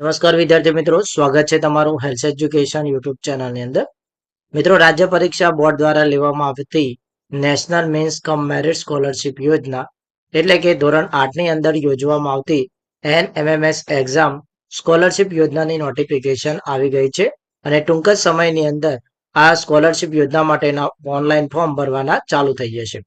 નમસ્કાર વિદ્યાર્થી મિત્રો, સ્વાગત છે તમારું હેલ્થ એજ્યુકેશન યુટ્યુબ ચેનલની અંદર. મિત્રો, રાજ્ય પરીક્ષા બોર્ડ દ્વારા લેવામાં આવતી national means cum merit scholarship યોજના, એટલે કે ધોરણ આઠની અંદર યોજવામાં આવતી એન એમએમએસ એક્ઝામ સ્કોલરશિપ યોજનાની નોટિફિકેશન આવી ગઈ છે. અને ટૂંક જ સમયની અંદર આ સ્કોલરશિપ યોજના માટેના ઓનલાઈન ફોર્મ ભરવાના ચાલુ થઈ જશે.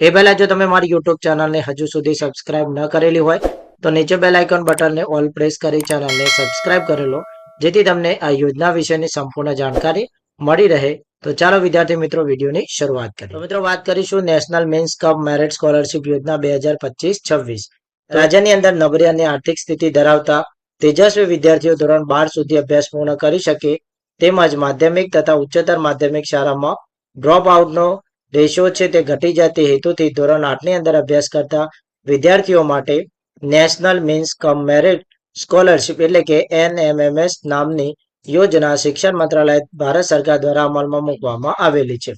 એ પહેલા જો તમે મારી યુટ્યુબ ચેનલને હજુ સુધી સબસ્ક્રાઇબ ન કરેલી હોય તો નીચે બેલ આઇકોન બટનને ઓલ પ્રેસ કરી ચેનલને સબસ્ક્રાઇબ કરી લો, જેથી તમને આ યોજના વિશેની સંપૂર્ણ જાણકારી મળી રહે. તો ચાલો વિદ્યાર્થી મિત્રો, વિડીયોની શરૂઆત કરીએ. મિત્રો, વાત કરીશું national means cum merit scholarship યોજના બે હજાર પચીસ છવ્વીસ. રાજ્યની અંદર નબળી અને આર્થિક સ્થિતિ ધરાવતા તેજસ્વી વિદ્યાર્થીઓ ધોરણ બાર સુધી અભ્યાસ પૂર્ણ કરી શકે તેમજ માધ્યમિક તથા ઉચ્ચતર માધ્યમિક શાળામાં ડ્રોપ આઉટનો રેશિયો છે તે ઘટી જાય તે હેતુથી ધોરણ આઠની અંદર અભ્યાસ કરતા વિદ્યાર્થીઓ માટે national means cum merit scholarship એટલે કે એનએમએમએસ નામની યોજના શિક્ષણ મંત્રાલય ભારત સરકાર દ્વારા અમલમાં મૂકવામાં આવેલી છે.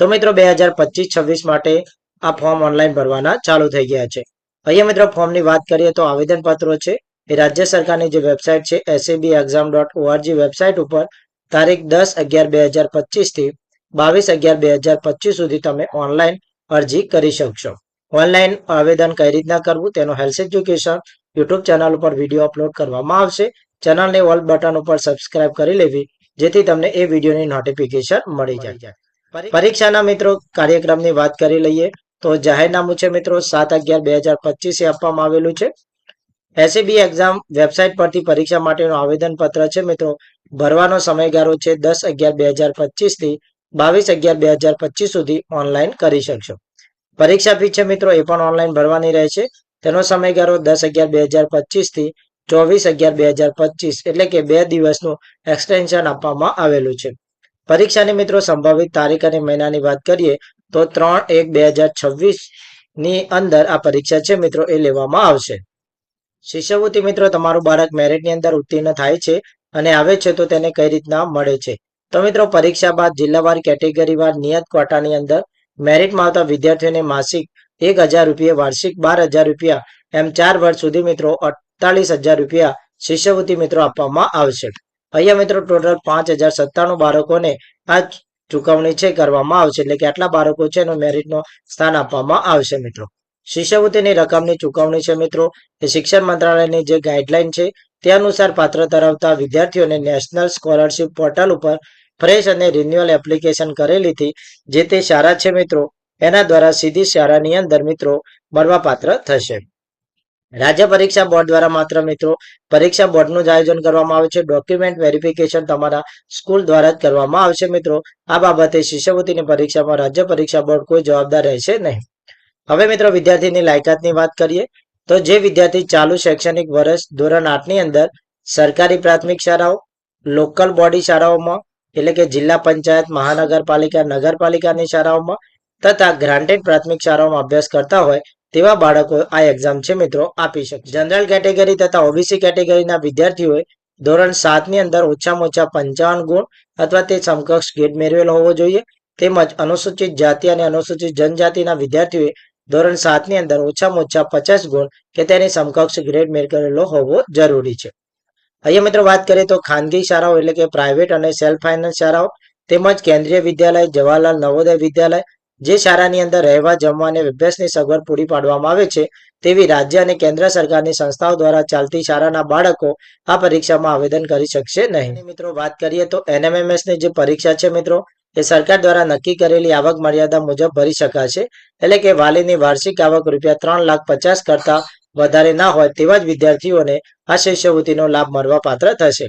તો મિત્રો બે હજાર પચીસ છવ્વીસ માટે આ ફોર્મ ઓનલાઈન ભરવાના ચાલુ થઈ ગયા છે. અહીંયા મિત્રો ફોર્મની વાત કરીએ તો આવેદન પત્રો છે. એ રાજ્ય સરકારની જે વેબસાઇટ છે SAB exam dot ORG website ઉપર તારીખ દસ અગિયાર બે હજાર પચીસથી બાવીસ અગિયાર બે હજાર પચીસ સુધી તમે ઓનલાઈન અરજી કરી શકશો. ઓનલાઈન આવેદન કઈ રીતના કરવું તેનો હેલ્થ એજ્યુકેશન યુટ્યુબ ચેનલ ઉપર વીડિયો અપલોડ કરવામાં આવશે. ચેનલને ઓલ બટન ઉપર સબસ્ક્રાઇબ કરી લેવી જેથી તમને એ વિડીયોની નોટિફિકેશન મળી જાય. પરીક્ષાના મિત્રો કાર્યક્રમની વાત કરી લઈએ તો જાહેરનામું છે મિત્રો સાત અગિયાર બે હજાર પચીસે આપવામાં આવેલું છે. એસએબી એક્ઝામ વેબસાઇટ પરથી પરીક્ષા માટેનું આવેદન પત્ર છે મિત્રો. ભરવાનો સમયગાળો છે દસ અગિયાર બે હજાર પચીસથી બાવીસ અગિયાર બે હજાર પચીસ સુધી ઓનલાઈન કરી શકશો. પરીક્ષા ફી છે મિત્રો, એ પણ ઓનલાઈન ભરવાની રહેશે તેનો સમયગાળો દસ અગિયાર બે હજાર પચીસથી ચોવીસ અગિયાર બે હજાર પચીસ એટલે કે બે દિવસનું એક્સટેન્શન આપવામાં આવેલું છે. પરીક્ષાની મિત્રો સંભવિત તારીખ અને મહિનાની વાત કરીએ તો ત્રણ એક બે હજાર છવ્વીસની અંદર આ પરીક્ષા છે મિત્રો, એ લેવામાં આવશે. શિષ્યવૃત્તિ મિત્રો, તમારું બાળક મેરિટની અંદર ઉત્તીર્ણ થાય છે અને આવે છે તો તેને કઈ રીતના મળે છે? તો મિત્રો, પરીક્ષા બાદ જિલ્લાવાર કેટેગરીવાર નિયત ક્વાટાની અંદર મેરિટમાં આવતા વિદ્યાર્થીઓને માસિક એક હજાર રૂપિયા, વાર્ષિક બાર હજાર રૂપિયા એમ ચાર વર્ષ સુધી મિત્રો અડતાલીસ હજાર રૂપિયા શિષ્યવૃત્તિ મિત્રો આપવામાં આવશે. અહીંયા મિત્રો ટોટલ પાંચ હજાર સત્તાણું બાળકોને આ ચુકવણી છે કરવામાં આવશે, એટલે કે આટલા બાળકો છે એનો મેરિટનો સ્થાન આપવામાં આવશે મિત્રો. શિષ્યવૃત્તિની રકમની ચુકવણી છે મિત્રો, એ શિક્ષણ મંત્રાલયની જે ગાઈડલાઈન છે, તે અનુસાર પાત્ર ધરાવતા વિદ્યાર્થીઓને નેશનલ સ્કોલરશિપ પોર્ટલ ઉપર ફ્રેશ અને રિન્યુઅલ એપ્લિકેશન કરેલી હતી, જે તે શાળા છે મિત્રો. એના દ્વારા સીધી શાળાની અંદર મિત્રો મળવાપાત્ર થશે. રાજ્ય પરીક્ષા બોર્ડ દ્વારા માત્ર મિત્રો પરીક્ષા બોર્ડનું જ આયોજન કરવામાં આવે છે. ડોક્યુમેન્ટ વેરિફિકેશન તમારા સ્કૂલ દ્વારા જ કરવામાં આવશે મિત્રો. આ બાબતે શિષ્યવૃત્તિની પરીક્ષામાં રાજ્ય પરીક્ષા બોર્ડ કોઈ જવાબદાર રહેશે નહીં. હવે મિત્રો વિદ્યાર્થીની લાયકાતની વાત કરીએ, તો જે વિદ્યાર્થી ચાલુ શૈક્ષણિક વર્ષ ધોરણ આઠની અંદર સરકારી પ્રાથમિક શાળાઓ લોકલ બોડી શાળાઓમાં એટલે કે જિલ્લા પંચાયત, મહાનગરપાલિકા, નગરપાલિકાની શાળાઓમાં તથા ગ્રાન્ટેડ પ્રાથમિક શાળાઓમાં અભ્યાસ કરતા હોય તેવા બાળકો આ એક્ઝામ છે મિત્રો આપી શકે. જનરલ કેટેગરી તથા ઓબીસી કેટેગરીના વિદ્યાર્થીઓએ ધોરણ સાતની અંદર ઓછામાં ઓછા પંચાવન ગુણ અથવા તે સમકક્ષ ગ્રેડ મેળવેલો હોવો જોઈએ. તેમજ અનુસૂચિત જાતિ અને અનુસૂચિત જનજાતિના વિદ્યાર્થીઓએ ધોરણ સાતની અંદર ઓછામાં ઓછા પચાસ ગુણ કે તેની સમકક્ષ ગ્રેડ મેળવેલો હોવો જરૂરી છે. અહીંયા મિત્રો વાત કરીએ તો ખાનગી શાળાઓ એટલે કે પ્રાઇવેટ અને સેલ્ફ ફાઇનાન્સ શાળાઓ તેમજ કેન્દ્રીય વિદ્યાલય, જવાહરલાલ નવોદય વિદ્યાલય જે શાળાની અંદર રહેવા, જમવા અને અભ્યાસની સગવડ પૂરી પાડવામાં આવે છે, તેવી રાજ્ય અને કેન્દ્ર સરકારની સંસ્થાઓ દ્વારા ચાલતી શાળાના બાળકો આ પરીક્ષામાં આવેદન કરી શકશે નહીં. મિત્રો વાત કરીએ તો એનએમએમએસની જે પરીક્ષા છે મિત્રો, એ સરકાર દ્વારા નક્કી કરેલી આવક મર્યાદા મુજબ ભરી શકાશે, એટલે કે વાલીની વાર્ષિક આવક રૂપિયા ત્રણ લાખ પચાસ કરતા વધારે ના હોય તેવા જ વિદ્યાર્થીઓને આ શિષ્યવૃત્તિનો લાભ મળવા પાત્ર થશે.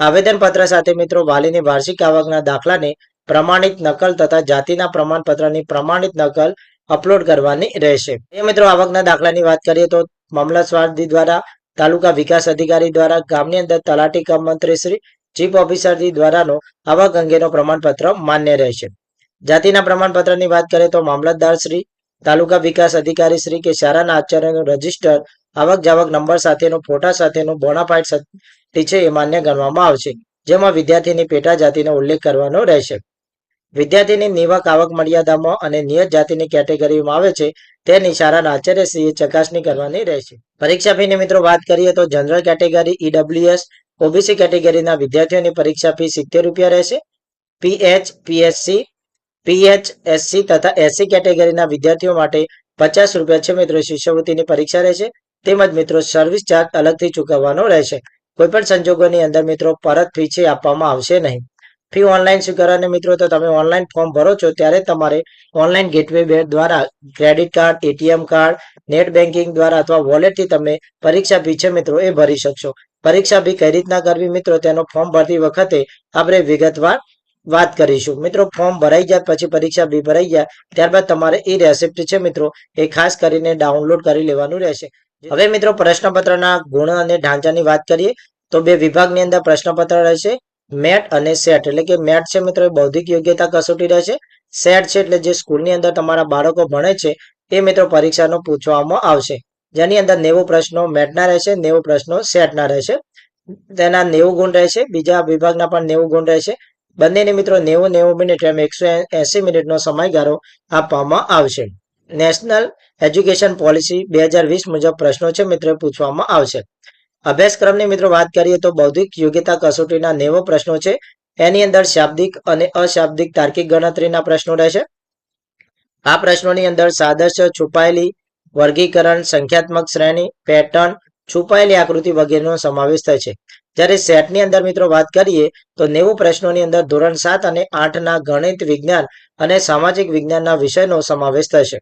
આવેદન પત્ર સાથે મિત્રો વાલીની વાર્ષિક આવકના દાખલાને પ્રમાણિત નકલ તથા જાતિના પ્રમાણપત્રની પ્રમાણિત નકલ અપલોડ કરવાની રહેશે. એ મિત્રો આવકના દાખલાની વાત કરીએ તો મામલતદારજી દ્વારા, તાલુકા વિકાસ અધિકારી દ્વારા, ગામની અંદર તલાટી કમ મંત્રી શ્રી, ચીફ ઓફિસરજી દ્વારાનો આવક અંગેનો પ્રમાણપત્ર માન્ય રહેશે. જાતિના પ્રમાણપત્રની વાત કરીએ તો મામલતદાર શ્રી તાલુકા વિકાસ અધિકારી શ્રી કે શાળાના આચાર્યનું રજિસ્ટર આવક જાવક નંબર સાથેનો ફોટા સાથેનું બોનાફાઇડ સર્ટિફિકેટ છે એ માન્ય ગણવામાં આવશે, જેમાં વિદ્યાર્થીની પેટા જાતિનો ઉલ્લેખ કરવાનો રહેશે. વિદ્યાર્થીની નિવક આવક મર્યાદામાં અને નિયત જાતિની કેટેગરીમાં આવે છે તેની શાળાના આચાર્યશ્રીએ ચકાસણી કરવાની રહેશે. પરીક્ષા ફીની મિત્રો વાત કરીએ તો જનરલ કેટેગરી ઈડબ્લ્યુએસ ઓબીસી કેટેગરીના વિદ્યાર્થીઓની પરીક્ષા ફી સિત્તેર રૂપિયા રહેશે. પીએચ પીએચએસસી તથા એસસી કેટેગરીના વિદ્યાર્થીઓ માટે પચાસ રૂપિયા છે. મિત્રો, શિષ્યવૃત્તિની પરીક્ષા રહેશે. તેમજ મિત્રો સર્વિસ ચાર્જ અલગથી ચૂકવવાનો રહેશે. કોઈપણ સંજોગોની અંદર મિત્રો, પરત ફી છે, આપવામાં આવશે નહીં. ફી ઓનલાઈન સ્વીકારવાને મિત્રો, તો તમે ઓનલાઈન ફોર્મ ભરો છો, ત્યારે તમારે ઓનલાઈન ગેટવે બે દ્વારા credit card ATM card net banking દ્વારા અથવા વોલેટથી તમે પરીક્ષા ફી છે મિત્રો, એ ભરી શકશો. પરીક્ષા ફી કઈ રીતના કરવી મિત્રો, તેનો ફોર્મ ભરતી વખતે આપણે વિગતવાર વાત કરીશું. મિત્રો ફોર્મ ભરાઈ જાય પછી પરીક્ષા બી ભરાઈ જાય ત્યારબાદ તમારે એ રેસિપ્ટ છે મિત્રો, એ ખાસ કરીને ડાઉનલોડ કરી લેવાનું રહેશે. હવે મિત્રો, પ્રશ્નપત્રના ગુણ અને ઢાંચાની વાત કરીએ, તો બે વિભાગની અંદર પ્રશ્નપત્ર રહેશે, મેટ અને સેટ એટલે કે મેટ છે મિત્રો, એ બૌદ્ધિક યોગ્યતા કસોટી રહેશે. સેટ છે એટલે જે સ્કૂલની અંદર તમારા બાળકો ભણે છે, એ મિત્રો પરીક્ષાનો પૂછવામાં આવશે. જેની અંદર નેવું પ્રશ્નો મેટના રહેશે, નેવું પ્રશ્નો સેટના રહેશે. તેના નેવું ગુણ રહેશે, બીજા વિભાગના પણ નેવું ગુણ રહેશે. બંનેને મિત્રો નેવું નેવું મિનિટ એમ એકસો એસી મિનિટનો સમયગાળો આપવામાં આવશે. નેશનલ એજ્યુકેશન પોલિસી બે મુજબ પ્રશ્નો છે મિત્રો પૂછવામાં આવશે. અભ્યાસક્રમની મિત્રો વાત કરીએ તો બૌદ્ધિક યોગ્યતા કસોટીના નેવો પ્રશ્નો છે. એની અંદર શાબ્દિક અને અશાબ્દિક તાર્કિક ગણતરીના પ્રશ્નો રહેશે. આ પ્રશ્નોની અંદર સાદશ્ય, છુપાયેલી વર્ગીકરણ, સંખ્યાત્મક શ્રેણી, પેટર્ન, છુપાયેલી આકૃતિ વગેરેનો સમાવેશ થાય છે. જ્યારે સેટની અંદર મિત્રો વાત કરીએ, તો નેવું પ્રશ્નોની અંદર ધોરણ સાત અને આઠના ગણિત વિજ્ઞાન અને સામાજિક વિજ્ઞાનના વિષયનો સમાવેશ થશે.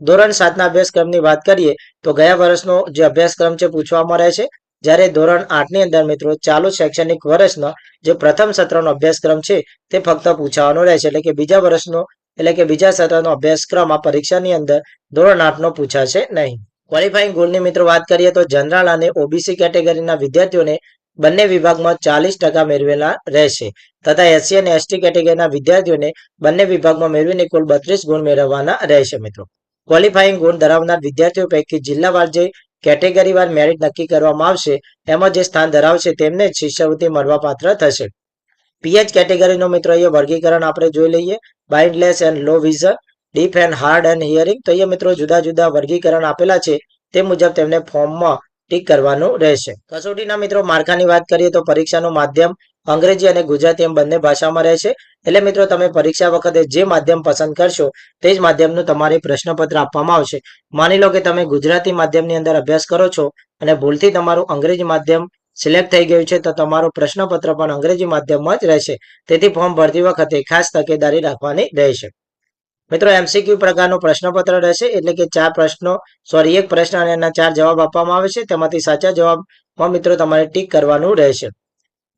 ધોરણ સાતના અભ્યાસક્રમની વાત કરીએ, તો ગયા વર્ષનો જે અભ્યાસક્રમ છે પૂછવામાં રહે છે, જ્યારે ધોરણ આઠની અંદર મિત્રો ચાલુ શૈક્ષણિક વર્ષનો જે પ્રથમ સત્રનો અભ્યાસક્રમ છે, તે ફક્ત પૂછવાનો રહેશે એટલે કે બીજા વર્ષનો, એટલે કે બીજા સત્રનો અભ્યાસક્રમ આ પરીક્ષાની અંદર ધોરણ આઠનો પૂછાશે નહીં. ક્વોલિફાઈંગ ગુણની મિત્રો વાત કરીએ, તો જનરલ અને ઓબીસી કેટેગરીના વિદ્યાર્થીઓને બંને વિભાગમાં ચાલીસ ટકા મેળવેલા રહેશે. તથા એસસી અને એસટી કેટેગરીના વિદ્યાર્થીઓને બંને વિભાગમાં મેળવીને કુલ બત્રીસ ગુણ મેળવવાના રહેશે મિત્રો. ક્વોલિફાઈંગ ગુણ ધરાવનાર વિદ્યાર્થીઓ પૈકી જિલ્લાવાર જે કેટેગરીવાર મેરિટ નક્કી કરવામાં આવશે, એમાં જે સ્થાન ધરાવશે તેમને જ શિષ્યવૃત્તિ મળવાપાત્ર થશે. પીએચ કેટેગરીનો મિત્રો અહીંયા વર્ગીકરણ આપણે જોઈ લઈએ. Blindness and low vision deaf and hard and hearing તો અહીંયા મિત્રો જુદા જુદા વર્ગીકરણ આપેલા છે. તે મુજબ તેમને ફોર્મમાં ટીક કરવાનું રહેશે. કસોટીના મિત્રો, માળખાની વાત કરીએ તો પરીક્ષાનું માધ્યમ અંગ્રેજી અને ગુજરાતી એમ બંને ભાષામાં રહેશે. એટલે મિત્રો, તમે પરીક્ષા વખતે જે માધ્યમ પસંદ કરશો, તે જ માધ્યમનું તમારે પ્રશ્નપત્ર આપવામાં આવશે. માની લો કે તમે ગુજરાતી માધ્યમની અંદર અભ્યાસ કરો છો અને ભૂલથી તમારું અંગ્રેજી માધ્યમ સિલેક્ટ થઈ ગયું છે, તો તમારું પ્રશ્નપત્ર પણ અંગ્રેજી માધ્યમમાં જ રહેશે. તેથી ફોર્મ ભરતી વખતે ખાસ તકેદારી રાખવાની રહેશે. મિત્રો એમસીક્યુ પ્રકારનું પ્રશ્નપત્ર રહેશે. એટલે કે ચાર પ્રશ્નો સોરી એક પ્રશ્ન અને એના ચાર જવાબ આપવામાં આવે છે. તેમાંથી સાચા જવાબમાં મિત્રો તમારે ટીક કરવાનું રહેશે.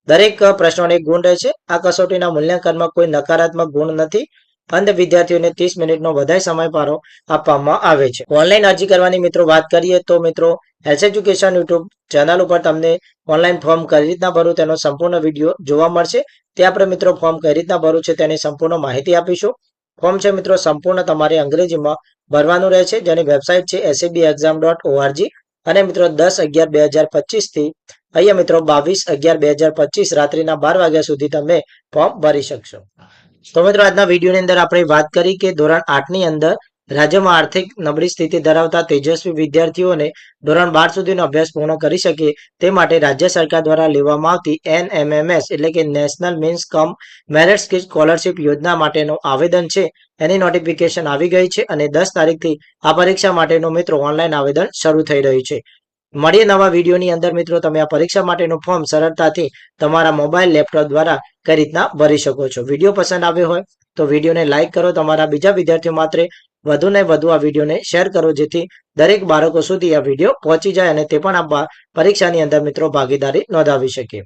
દરેક પ્રશ્નોને એક ગુણ રહેશે. આ કસોટીના મૂલ્યાંકનમાં કોઈ નકારાત્મક ગુણ નથી. અંધ વિદ્યાર્થીઓને ત્રીસ મિનિટનો વધારે સમય પારો આપવામાં આવે છે. ઓનલાઈન અરજી કરવાની મિત્રો વાત કરીએ તો મિત્રો હેલ્થ એજ્યુકેશન યુટ્યુબ ચેનલ ઉપર તમને ઓનલાઈન ફોર્મ કઈ રીતના ભરવું તેનો સંપૂર્ણ વીડિયો જોવા મળશે. તે આપણે મિત્રો ફોર્મ કઈ રીતના ભરવું છે તેની સંપૂર્ણ માહિતી આપીશું. ફોર્મ છે મિત્રો, સંપૂર્ણ તમારે અંગ્રેજીમાં ભરવાનું રહે છે જેની વેબસાઇટ છે એસએબી એક્ઝામ ડોટ ઓઆરજી અને મિત્રો, દસ અગિયાર બે હજાર પચીસથી અહીંયા મિત્રો, બાવીસ અગિયાર બે હજાર પચીસ રાત્રિના બાર વાગ્યા સુધી તમે ફોર્મ ભરી શકશો. તો મિત્રો, આજના વિડીયોની અંદર આપણે વાત કરી કે ધોરણ આઠની અંદર રાજ્યમાં આર્થિક નબળી સ્થિતિ ધરાવતા તેજસ્વી વિદ્યાર્થીઓને ધોરણ બાર સુધીનો અભ્યાસ પૂર્ણ કરી શકે તે માટે રાજ્ય સરકાર દ્વારા લેવામાં આવતી એનએમએમએસ એટલે કે national means cum merit scholarship યોજના માટેનું આવેદન છે. એની નોટિફિકેશન આવી ગઈ છે અને દસ તારીખથી આ પરીક્ષા માટેનું મિત્રો ઓનલાઈન આવેદન શરૂ થઈ રહ્યું છે. મળીએ નવા વિડીયોની અંદર મિત્રો, તમે આ પરીક્ષા માટેનું ફોર્મ સરળતાથી તમારા મોબાઈલ લેપટોપ દ્વારા કઈ રીતના ભરી શકો છો. વીડિયો પસંદ આવ્યો હોય તો વિડીયોને લાઇક કરો. તમારા બીજા વિદ્યાર્થીઓ માટે વધુ ને વધુ આ વિડીયોને શેર કરો જેથી દરેક બાળકો સુધી આ વીડિયો પહોંચી જાય અને તે પણ આ પરીક્ષાની અંદર મિત્રો ભાગીદારી નોંધાવી શકે.